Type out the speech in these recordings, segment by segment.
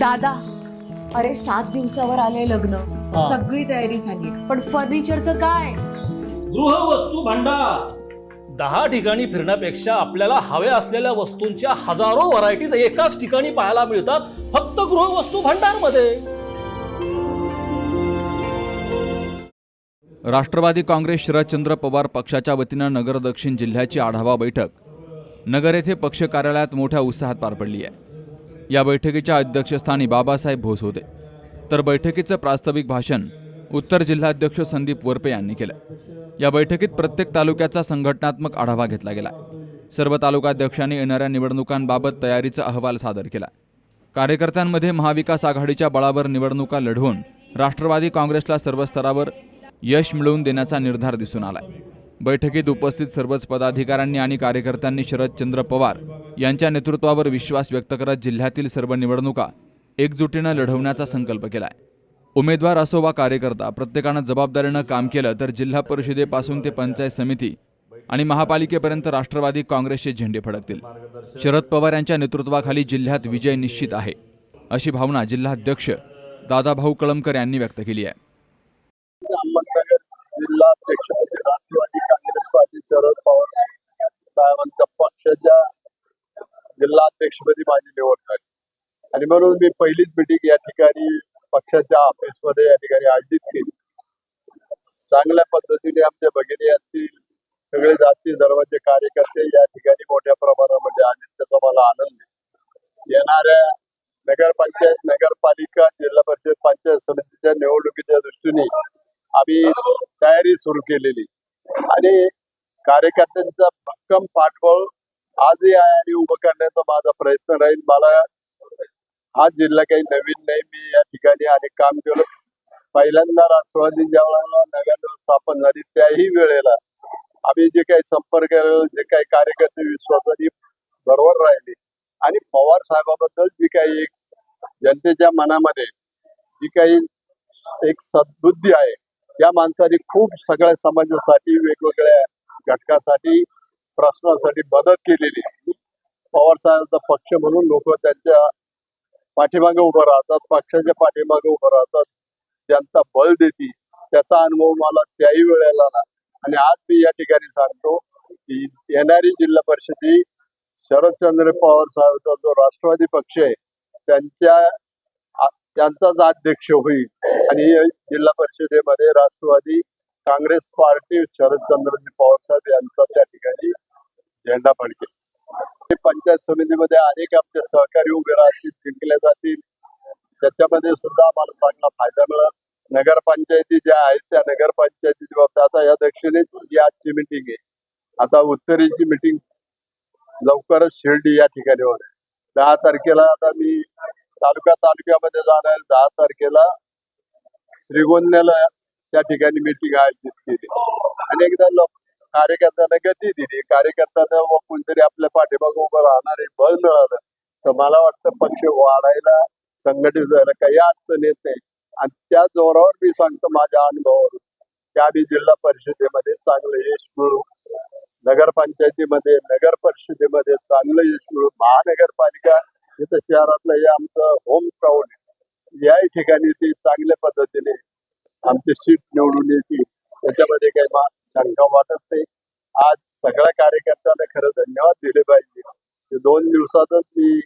दादा अरे सात दिवसावर आले लग्न. हा. सगळी तयारी झाली. पण फर्निचरचं काय? गृहवस्तू भांडार. दहा ठिकाणी फिरण्यापेक्षा आपल्याला हव्या असलेल्या वस्तूंच्या हजारो व्हरायटीज एकाच ठिकाणी पाहायला मिळतात फक्त गृहवस्तू भांडारमध्ये राष्ट्रवादी काँग्रेस शरदचंद्र पवार पक्षाच्या वतीनं नगर दक्षिण जिल्ह्याची आढावा बैठक. नगर येथे पक्ष कार्यालयात मोठ्या उत्साहात पार पडली आहे या बैठकीच्या अध्यक्षस्थानी बाबासाहेब भोस होते. तर बैठकीचं प्रास्ताविक भाषण उत्तर जिल्हाध्यक्ष संदीप वरपे यांनी केलं. या बैठकीत प्रत्येक तालुक्याचा संघटनात्मक आढावा घेतला गेला. सर्व तालुकाध्यक्षांनी येणाऱ्या निवडणुकांबाबत तयारीचा अहवाल सादर केला. कार्यकर्त्यांमध्ये महाविकास आघाडीच्या बळावर निवडणुका लढवून राष्ट्रवादी काँग्रेसला सर्व स्तरावर यश मिळवून देण्याचा निर्धार दिसून आलाय. बैठकीत उपस्थित सर्वच पदाधिकाऱ्यांनी आणि कार्यकर्त्यांनी शरदचंद्र पवार यांच्या नेतृत्वावर विश्वास व्यक्त करत जिल्ह्यातील सर्व निवडणुका एकजुटीनं लढवण्याचा संकल्प केलाय. उमेदवार असो वा कार्यकर्ता प्रत्येकानं जबाबदारीनं काम केलं तर जिल्हा परिषदेपासून ते पंचायत समिती आणि महापालिकेपर्यंत राष्ट्रवादी काँग्रेसचे झेंडे फडकतील. शरद पवार यांच्या नेतृत्वाखाली जिल्ह्यात विजय निश्चित आहे अशी भावना जिल्हाध्यक्ष दादाभाऊ कळमकर यांनी व्यक्त केली आहे. अहमदनगर शरद पवार साहेबांच्या पक्षाच्या जिल्हा अध्यक्षपदी माझी निवड झाली. आणि म्हणून मी पहिलीच मिटिंग या ठिकाणी पक्षाच्या ऑफिसमध्ये या ठिकाणी आयोजित केली. चांगल्या पद्धतीने आमच्या भगिनी असतील सगळे जाती धर्माचे कार्यकर्ते या ठिकाणी मोठ्या प्रमाणामध्ये आले त्याचा मला आनंद आहे. येणाऱ्या नगरपंचायत नगरपालिका जिल्हा परिषद पंचायत समितीच्या निवडणुकीच्या दृष्टीने आम्ही तयारी सुरू केलेली. आणि कार्यकर्त्यांचा भक्कम पाठबळ आजही आहे आणि उभं करण्याचा माझा प्रयत्न राहील. मला हा जिल्हा काही नवीन नाही. मी या ठिकाणी अनेक काम केलं. पहिल्यांदा राष्ट्रवादी ज्यावेळेला नव्यानं स्थापन झाली त्याही वेळेला आम्ही जे काही संपर्क जे काही कार्यकर्ते विश्वासाने बरोबर राहिले. आणि पवार साहेबाबद्दल जी काही एक जनतेच्या मनामध्ये जी काही एक सद्बुद्धी आहे या माणसाने खूप सगळ्या समाजासाठी वेगवेगळ्या घटकासाठी प्रश्नासाठी मदत केलेली पवार साहेबांचा पक्ष म्हणून लोक त्यांच्या पाठीमागे उभं राहतात पक्षाच्या पाठीमागे उभं राहतात. जनता बळ देते त्याचा अनुभव मला त्याही वेळेला आला आणि आज मी या ठिकाणी सांगतो की येणारी जिल्हा परिषदी शरदचंद्र पवार साहेबांचा जो राष्ट्रवादी पक्ष आहे त्यांच्या त्यांचाच अध्यक्ष होईल. आणि जिल्हा परिषदेमध्ये राष्ट्रवादी काँग्रेस पार्टी शरदचंद्रजी पवार साहेब यांचा त्या ठिकाणी झेंडा फडकेल पंचायत समितीमध्ये अनेक आमचे सहकारी उभे राहतील जिंकले जातील. त्याच्यामध्ये सुद्धा आम्हाला चांगला फायदा मिळेल. नगरपंचायती ज्या आहेत त्या नगरपंचायतीची बाबतीत आता या दक्षिणेची जी आजची मिटिंग आहे. आता उत्तरेची मिटिंग लवकरच शिर्डी या ठिकाणी होते आहे. दहा तारखेला आता मी तालुका तालुक्यामध्ये जाणार दहा तारखेला श्रीगोंद्याला त्या ठिकाणी मिटिंग आयोजित केली अनेकदा लोक कार्यकर्त्यांना गती दिली. कार्यकर्त्यांना व कोणतरी आपल्या पाठीमागे उभं राहणारे बळ मिळालं. तर मला वाटतं पक्ष वाढायला संघटित व्हायला काही अडचण येत नाही. आणि त्या जोरावर मी सांगतो माझ्या अनुभवावर की आम्ही जिल्हा परिषदेमध्ये चांगलं यश मिळू नगरपंचायतीमध्ये नगर परिषदेमध्ये चांगलं यश मिळू महानगरपालिका इथं शहरातलं हे आमचं होम टाऊन याही ठिकाणी आमची सीट निवडून येते त्याच्यामध्ये काही मला शंका वाटत नाही. आज सगळ्या कार्यकर्त्यांना खरं धन्यवाद दिले पाहिजे. दोन दिवसातच मी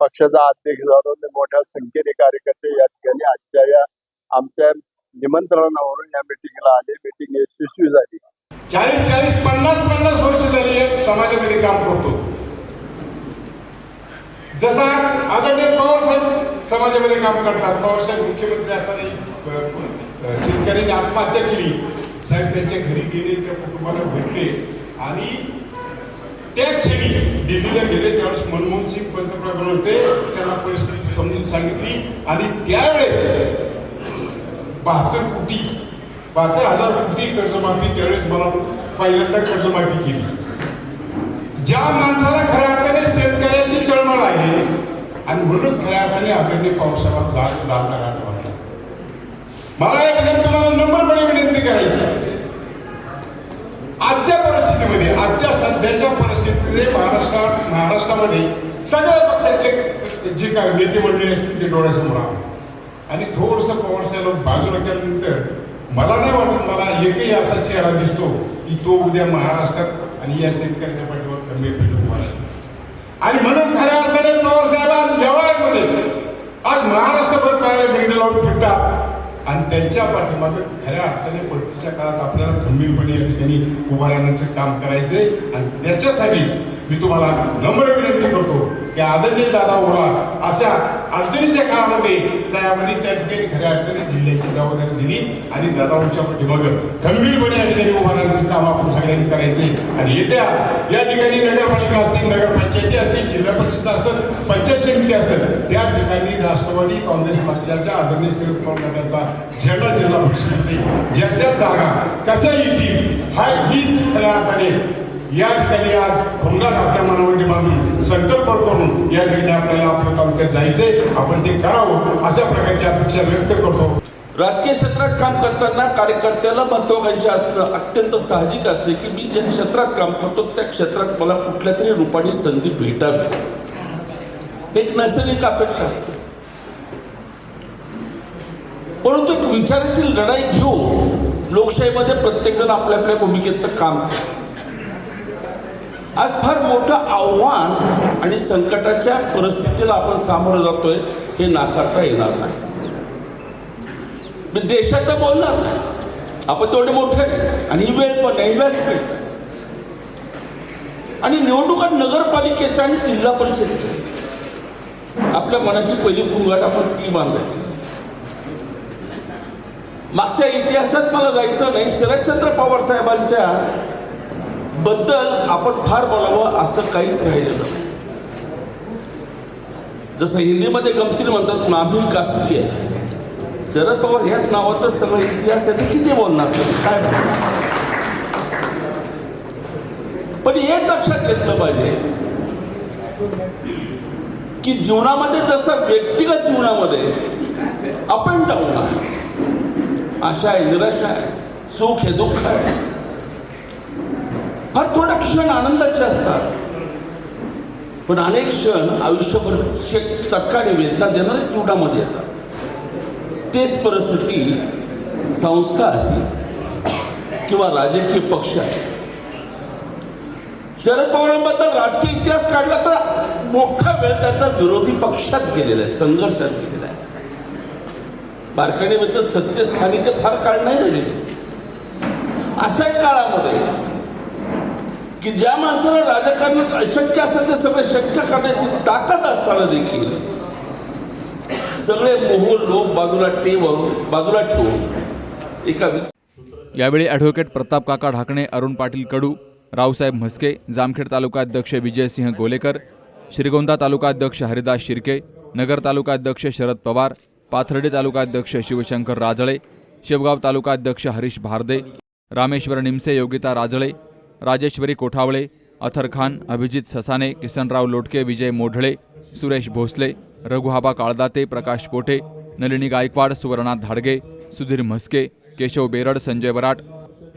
पक्षाचा अध्यक्ष झालो. मोठ्या संख्येने कार्यकर्ते या ठिकाणी आजच्या या आमच्या निमंत्रणावरून या मिटिंगला आले. मिटिंग यशस्वी झाली. चाळीस चाळीस पन्नास पन्नास वर्ष झाली समाजामध्ये काम करतो. जसा आदरणीय पवार साहेब समाजामध्ये काम करतात. पवार साहेब मुख्यमंत्री असताना शेतकऱ्यांनी आत्महत्या केली. साहेब त्यांच्या घरी गेले त्या कुटुंबाला भेटले आणि त्या क्षणी दिल्लीला गेले. त्यावेळेस मनमोहन सिंग पंतप्रधान होते. त्यांना परिस्थिती समजून सांगितली. आणि त्यावेळेस बहात्तर कोटी बहात्तर हजार कोटी कर्जमाफी त्यावेळेस मला पहिल्यांदा कर्जमाफी केली. ज्या माणसाला खऱ्या अर्थाने शेतकऱ्याची तळमळ आहे आणि म्हणूनच खऱ्या अर्थाने आदरणीय पावसाळा जाणार जाणणारा मला या ठिकाणी तुम्हाला नम्रपणे विनंती करायची आजच्या परिस्थितीमध्ये आजच्या सध्याच्या परिस्थितीमध्ये महाराष्ट्रात महाराष्ट्रामध्ये सगळ्या पक्षातले जे काय नेते मंडळी असतील ते डोळ्यासमोर आले आणि थोडंसं पवारसाहेब बाजूला केल्यानंतर मला नाही वाटत मला एकही असा चेहरा दिसतो की तो उद्या महाराष्ट्रात आणि या शेतकऱ्याच्या पाठीवर खंबीरपणे उभा राहील आणि म्हणून खऱ्या अर्थाने पवार साहेब आज जवळमध्ये आज महाराष्ट्रभर पाहायला मेघ लावून फिरतात आणि त्यांच्या पाठीमागे खऱ्या अर्थाने पलटीच्या काळात आपल्याला खंबीरपणे या ठिकाणी उभा राहण्याचं काम करायचंय. आणि त्याच्यासाठीच मी तुम्हाला नम्र विनंती करतो की आदरणीय दादा ओळा अशा अडचणीच्या काळामध्ये साहेबांनी त्या ठिकाणी खऱ्या अर्थाने जिल्ह्याची जबाबदारी दिली आणि दादाऊंच्या पाठीमागं खंबीरपणे या ठिकाणी उभा राहण्याचं काम आपण सगळ्यांनी करायचे आणि येत्या या ठिकाणी नगरपालिका असतील नगरपंचायती असतील जिल्हा परिषद असतात पंचायत असेल त्या ठिकाणी राष्ट्रवादी काँग्रेस पक्षाच्या आदरणीय शरद पवार गटाचा झेंडा जिल्हा परिषदेमध्ये जशा जागा कशा येतील हा हीच खऱ्या अर्थाने या ठिकाणी आज खोंगाट आपल्या मनामध्ये बांधून संकल्प करून या ठिकाणी आपल्याला आपल्या तालुक्यात जायचंय. आपण ते करावं अशा प्रकारची अपेक्षा व्यक्त करतो. राजकीय क्षेत्रात काम करताना कार्यकर्त्याला महत्वाकांक्षा असणं अत्यंत साहजिक असते की मी ज्या क्षेत्रात काम करतो त्या क्षेत्रात मला कुठल्या तरी रूपाने संधी भेटावी. एक नैसर्गिक अपेक्षा असते. परंतु एक विचाराची लढाई घेऊन लोकशाहीमध्ये प्रत्येकजण आपल्या आपल्या भूमिकेत काम करतो. आज फार मोठं आव्हान आणि संकटाच्या परिस्थितीला आपण सामोरं जातोय हे नाकारता येणार नाही. मी देशाचं बोलणार नाही. आपण तेवढे मोठे नाही आणि ही वेळ पण नाही व्यासपीठ आणि निवडणुका नगरपालिकेच्या आणि जिल्हा परिषदच्या आपल्या मनाची पहिली घुंगाट आपण ती बांधायची. मागच्या इतिहासात मला जायचं नाही शरदचंद्र पवार साहेबांच्या बद्दल आपण फार बोलावं असं काहीच राहिलं नाही. जसं हिंदीमध्ये गमतीने म्हणतात नाभी काफी आहे शरद पवार ह्याच नावातच सगळं इतिहास आहे किती बोलणार? काय पण हे लक्षात घेतलं पाहिजे की जीवनामध्ये जसं व्यक्तिगत जीवनामध्ये अप अँड डाऊन आहे. आशा आहे निराशा आहे सुख आहे दुःख आहे. फार थोडा क्षण आनंदाचे असतात. पण अनेक क्षण आयुष्यभर शे- वेदना देणारे जीवनामध्ये येतात. तेच परिस्थिती संस्था असेल किंवा राजकीय पक्ष असेल. शरद पवारांबद्दल राजकीय इतिहास काढला तर मोठा वेळ त्याचा विरोधी पक्षात गेलेला आहे संघर्षात गेलेला आहे. बारकाणीबद्दल सत्यस्थानी ते फार काळ नाही झालेले. अशा एक काळामध्ये की ज्या माणसाला राजकारणात अशक्य असेल ते सगळे शक्य करण्याची ताकद असताना देखील सगळे मोह लोक बाजूला ठेवून बाजूला ठेवून एका यावेळी ॲडव्होकेट प्रताप काका ढाकणे अरुण पाटील कडू रावसाहेब म्हस्के जामखेड तालुका अध्यक्ष विजयसिंह गोलेकर श्रीगोंदा तालुकाध्यक्ष हरिदास शिर्के नगर तालुकाध्यक्ष शरद पवार पाथर्डी तालुकाध्यक्ष शिवशंकर राजळे शेवगाव तालुकाध्यक्ष हरीश भारदे रामेश्वर निमसे योगिता राजळे राजेश्वरी कोठावळे अथर खान अभिजित ससाने किसनराव लोटके विजय मोढळे सुरेश भोसले रघुहाबा काळदाते प्रकाश पोटे नलिनी गायकवाड सुवर्णा धाडगे सुधीर म्हस्के केशव बेरड संजय वराट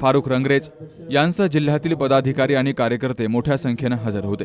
फारुख रंगरेज यांसह जिल्ह्यातील पदाधिकारी आणि कार्यकर्ते मोठ्या संख्येनं हजर होते.